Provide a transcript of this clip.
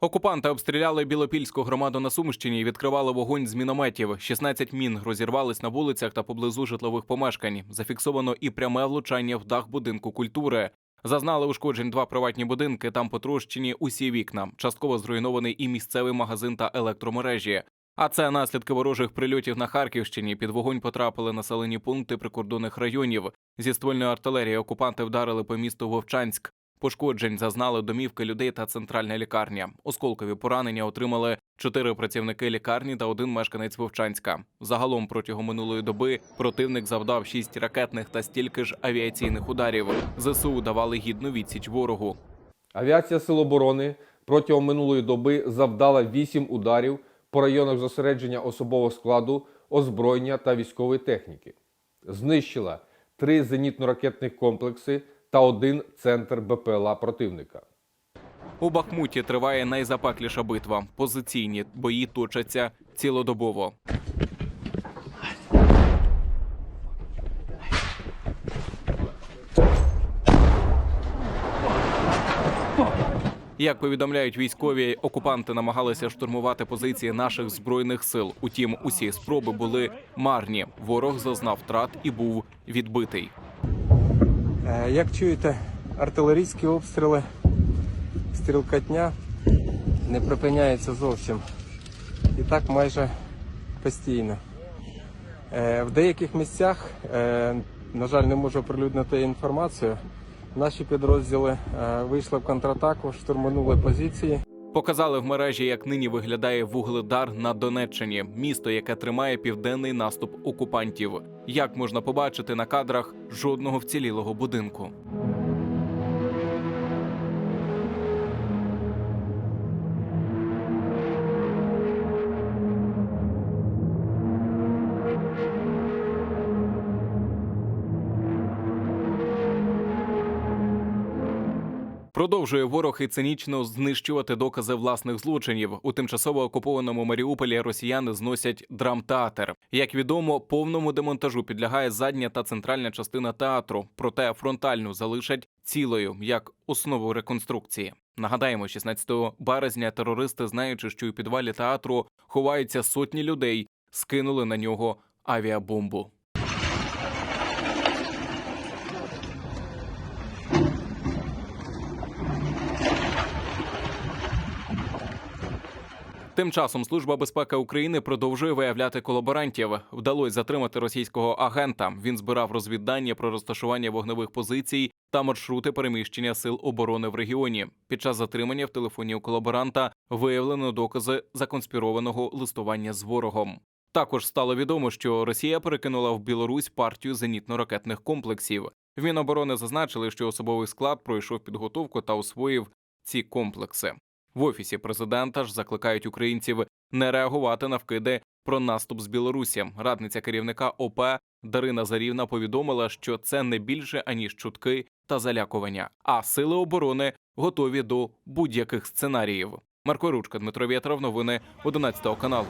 Окупанти обстріляли Білопільську громаду на Сумщині і відкривали вогонь з мінометів. 16 мін розірвались на вулицях та поблизу житлових помешкань. Зафіксовано і пряме влучання в дах будинку культури. Зазнали ушкоджень два приватні будинки. Там потрощені усі вікна. Частково зруйнований і місцевий магазин та електромережі. А це наслідки ворожих прильотів на Харківщині. Під вогонь потрапили населені пункти прикордонних районів. Зі ствольної артилерії окупанти вдарили по місту Вовчанськ. Пошкоджень зазнали домівки людей та центральна лікарня. Осколкові поранення отримали чотири працівники лікарні та один мешканець Вовчанська. Загалом протягом минулої доби противник завдав шість ракетних та стільки ж авіаційних ударів. ЗСУ давали гідну відсіч ворогу. Авіація Сил оборони протягом минулої доби завдала 8 ударів по районах зосередження особового складу, озброєння та військової техніки. Знищила три зенітно-ракетних комплекси та один центр БПЛА противника. У Бахмуті триває найзапекліша битва. Позиційні бої точаться цілодобово. Як повідомляють військові, окупанти намагалися штурмувати позиції наших збройних сил. Утім, усі спроби були марні. Ворог зазнав втрат і був відбитий. Е, Як чуєте, артилерійські обстріли, стрілкатня не припиняється зовсім. І так майже постійно. Е, В деяких місцях, е, на жаль, не можу оприлюднити інформацію. Наші підрозділи вийшли в контратаку, штурманули позиції. Показали в мережі, як нині виглядає Вугледар на Донеччині, місто, яке тримає південний наступ окупантів. Як можна побачити на кадрах жодного вцілілого будинку. Продовжує ворог і цинічно знищувати докази власних злочинів. У тимчасово окупованому Маріуполі росіяни зносять драмтеатр. Як відомо, повному демонтажу підлягає задня та центральна частина театру, проте фронтальну залишать цілою як основу реконструкції. Нагадаємо, 16 березня терористи, знаючи, що у підвалі театру ховаються сотні людей, скинули на нього авіабомбу. Тим часом Служба безпеки України продовжує виявляти колаборантів. Вдалося затримати російського агента. Він збирав розвіддання про розташування вогневих позицій та маршрути переміщення сил оборони в регіоні. Під час затримання в телефоні у колаборанта виявлено докази законспірованого листування з ворогом. Також стало відомо, що Росія перекинула в Білорусь партію зенітно-ракетних комплексів. В Міноборони зазначили, що особовий склад пройшов підготовку та освоїв ці комплекси. В офісі президента ж закликають українців не реагувати на вкиди про наступ з Білорусі. Радниця керівника ОП Дарина Зарівна повідомила, що це не більше аніж чутки та залякування. А сили оборони готові до будь-яких сценаріїв. Марко Ручка, Дмитро Вєтров, новини 11 каналу.